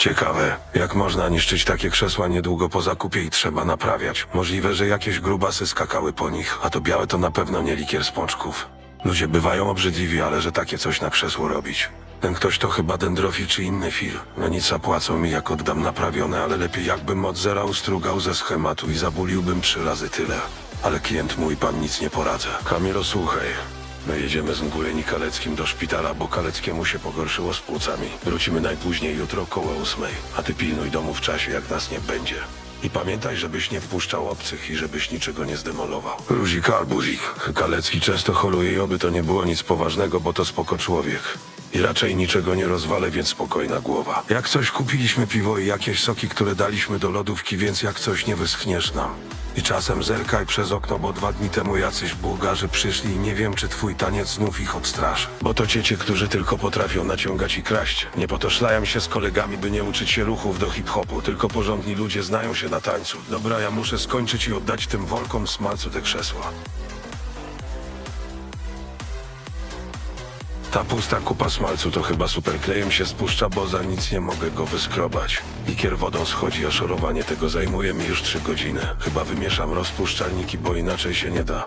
Ciekawe, jak można niszczyć takie krzesła niedługo po zakupie i trzeba naprawiać. Możliwe, że jakieś grubasy skakały po nich, a to białe to na pewno nie likier z pączków. Ludzie bywają obrzydliwi, ale że takie coś na krzesło robić. Ten ktoś to chyba dendrofil czy inny fil. No nic, zapłacą mi jak oddam naprawione, ale lepiej jakbym od zera ustrugał ze schematu i zabuliłbym trzy razy tyle. Ale klient mój, pan nic nie poradzę. Kamilo, słuchaj. My jedziemy z Nguleni Kaleckim do szpitala, bo Kaleckiemu się pogorszyło z płucami. Wrócimy najpóźniej jutro koło ósmej, a ty pilnuj domu w czasie, jak nas nie będzie. I pamiętaj, żebyś nie wpuszczał obcych i żebyś niczego nie zdemolował. Luzik albuzik. Kalecki często holuje i oby to nie było nic poważnego, bo to spoko człowiek. I raczej niczego nie rozwalę, więc spokojna głowa. Jak coś kupiliśmy piwo i jakieś soki, które daliśmy do lodówki, więc jak coś nie wyschniesz nam. I czasem zerkaj przez okno, bo dwa dni temu jacyś Bułgarzy przyszli i nie wiem, czy twój taniec znów ich odstraszy. Bo to ciecie, którzy tylko potrafią naciągać i kraść. Nie po to szlają się z kolegami, by nie uczyć się ruchów do hip-hopu, tylko porządni ludzie znają się na tańcu. Dobra, ja muszę skończyć i oddać tym wolkom smalcu te krzesła. Ta pusta kupa smalcu to chyba superklejem się spuszcza, bo za nic nie mogę go wyskrobać. Ikier wodą schodzi, a szorowanie tego zajmuje mi już trzy godziny. Chyba wymieszam rozpuszczalniki, bo inaczej się nie da.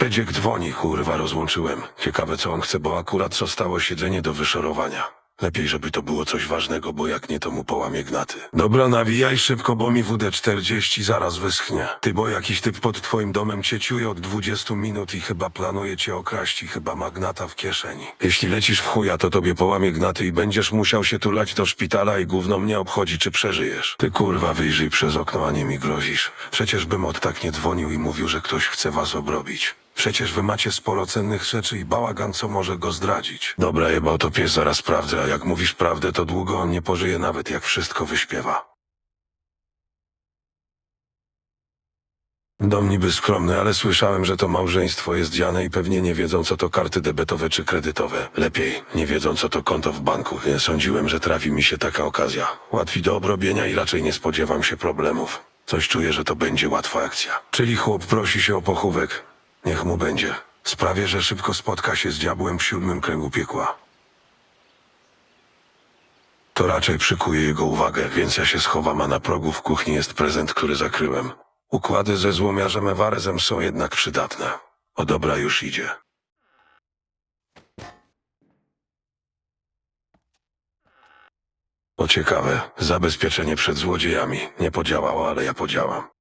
Pedziek dzwoni, kurwa, rozłączyłem. Ciekawe co on chce, bo akurat zostało siedzenie do wyszorowania. Lepiej, żeby to było coś ważnego, bo jak nie, to mu połamie gnaty. Dobra, nawijaj szybko, bo mi WD-40 zaraz wyschnie. Ty, bo jakiś typ pod twoim domem cię ciuje od 20 minut i chyba planuje cię okraść i chyba ma gnata w kieszeni. Jeśli lecisz w chuja, to tobie połamie gnaty i będziesz musiał się tulać do szpitala i gówno mnie obchodzi, czy przeżyjesz. Ty kurwa, wyjrzyj przez okno, a nie mi grozisz. Przecież bym od tak nie dzwonił i mówił, że ktoś chce was obrobić. Przecież wy macie sporo cennych rzeczy i bałagan, co może go zdradzić. Dobra, jebał to pies, zaraz sprawdzę, a jak mówisz prawdę, to długo on nie pożyje nawet jak wszystko wyśpiewa. Dom niby skromny, ale słyszałem, że to małżeństwo jest dziane i pewnie nie wiedzą, co to karty debetowe czy kredytowe. Lepiej, nie wiedzą, co to konto w banku. Nie sądziłem, że trafi mi się taka okazja. Łatwi do obrobienia i raczej nie spodziewam się problemów. Coś czuję, że to będzie łatwa akcja. Czyli chłop prosi się o pochówek. Niech mu będzie. Sprawię, że szybko spotka się z diabłem w siódmym kręgu piekła. To raczej przykuje jego uwagę, więc ja się schowam, a na progu w kuchni jest prezent, który zakryłem. Układy ze złomiarzem Ewarezem są jednak przydatne. O dobra, już idzie. O ciekawe, zabezpieczenie przed złodziejami. Nie podziałało, ale ja podziałam.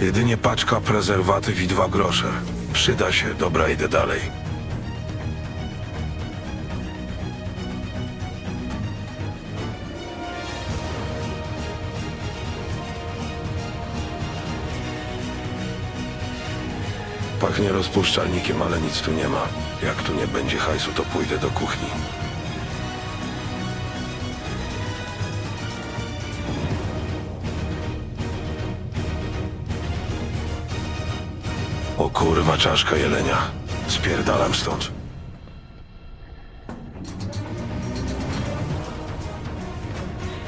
Jedynie paczka prezerwatyw i dwa grosze. Przyda się, dobra, idę dalej. Pachnie rozpuszczalnikiem, ale nic tu nie ma. Jak tu nie będzie hajsu, to pójdę do kuchni. O kurwa, czaszka jelenia. Spierdalam stąd.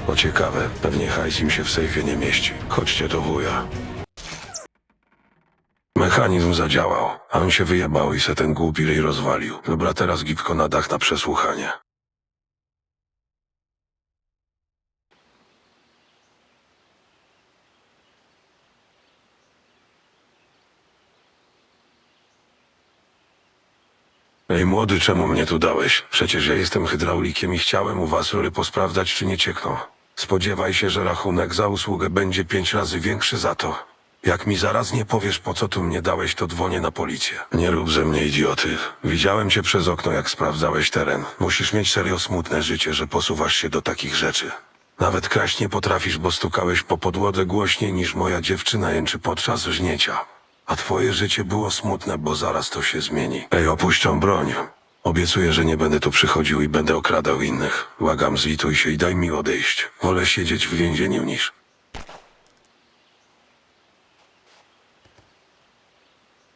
O ciekawe, pewnie hajs im się w sejfie nie mieści. Chodźcie do wuja. Mechanizm zadziałał, a on się wyjebał i se ten głupi ryj rozwalił. Dobra, teraz gipko na dach na przesłuchanie. Ej, młody, czemu mnie tu dałeś? Przecież ja jestem hydraulikiem i chciałem u was rury posprawdzać, czy nie ciekną. Spodziewaj się, że rachunek za usługę będzie pięć razy większy za to. Jak mi zaraz nie powiesz, po co tu mnie dałeś, to dzwonię na policję. Nie rób ze mnie idioty. Widziałem cię przez okno, jak sprawdzałeś teren. Musisz mieć serio smutne życie, że posuwasz się do takich rzeczy. Nawet kraść nie potrafisz, bo stukałeś po podłodze głośniej niż moja dziewczyna jęczy podczas żniecia. A twoje życie było smutne, bo zaraz to się zmieni. Ej, opuszczą broń. Obiecuję, że nie będę tu przychodził i będę okradał innych. Błagam, zlituj się i daj mi odejść. Wolę siedzieć w więzieniu niż...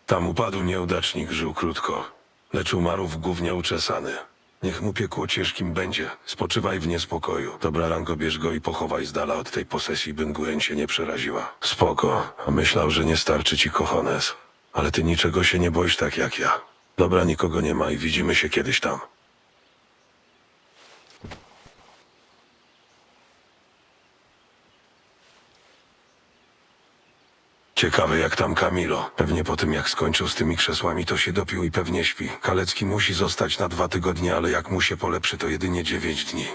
Tam upadł nieudacznik, żył krótko. lecz umarł w gównie uczesany. Niech mu piekło ciężkim będzie. Spoczywaj w niespokoju. Dobra, Rango, bierz go i pochowaj z dala od tej posesji, by Gwen się nie przeraziła. Spoko. Myślał, że nie starczy ci kochones. Ale ty niczego się nie boisz tak jak ja. Dobra, nikogo nie ma i widzimy się kiedyś tam. Ciekawe jak tam Kamilo. Pewnie po tym jak skończył z tymi krzesłami to się dopił i pewnie śpi. Kalecki musi zostać na dwa tygodnie, ale jak mu się polepszy to jedynie dziewięć dni.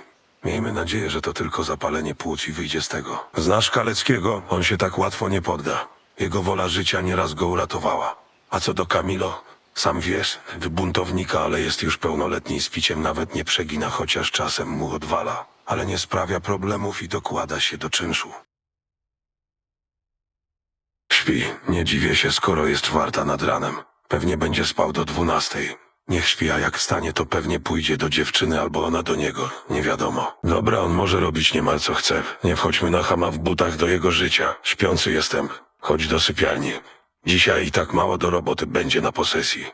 Miejmy nadzieję, że to tylko zapalenie płuc i wyjdzie z tego. Znasz Kaleckiego? On się tak łatwo nie podda. Jego wola życia nieraz go uratowała. A co do Kamilo? Sam wiesz, buntownika, ale jest już pełnoletni i z piciem nawet nie przegina, chociaż czasem mu odwala. Ale nie sprawia problemów i dokłada się do czynszu. Śpi, nie dziwię się, skoro jest warta nad ranem. Pewnie będzie spał do dwunastej. Niech śpi, a jak wstanie, to pewnie pójdzie do dziewczyny albo ona do niego. Nie wiadomo. Dobra, on może robić niemal co chce. Nie wchodźmy na chama w butach do jego życia. Śpiący jestem. Chodź do sypialni. Dzisiaj i tak mało do roboty będzie na posesji.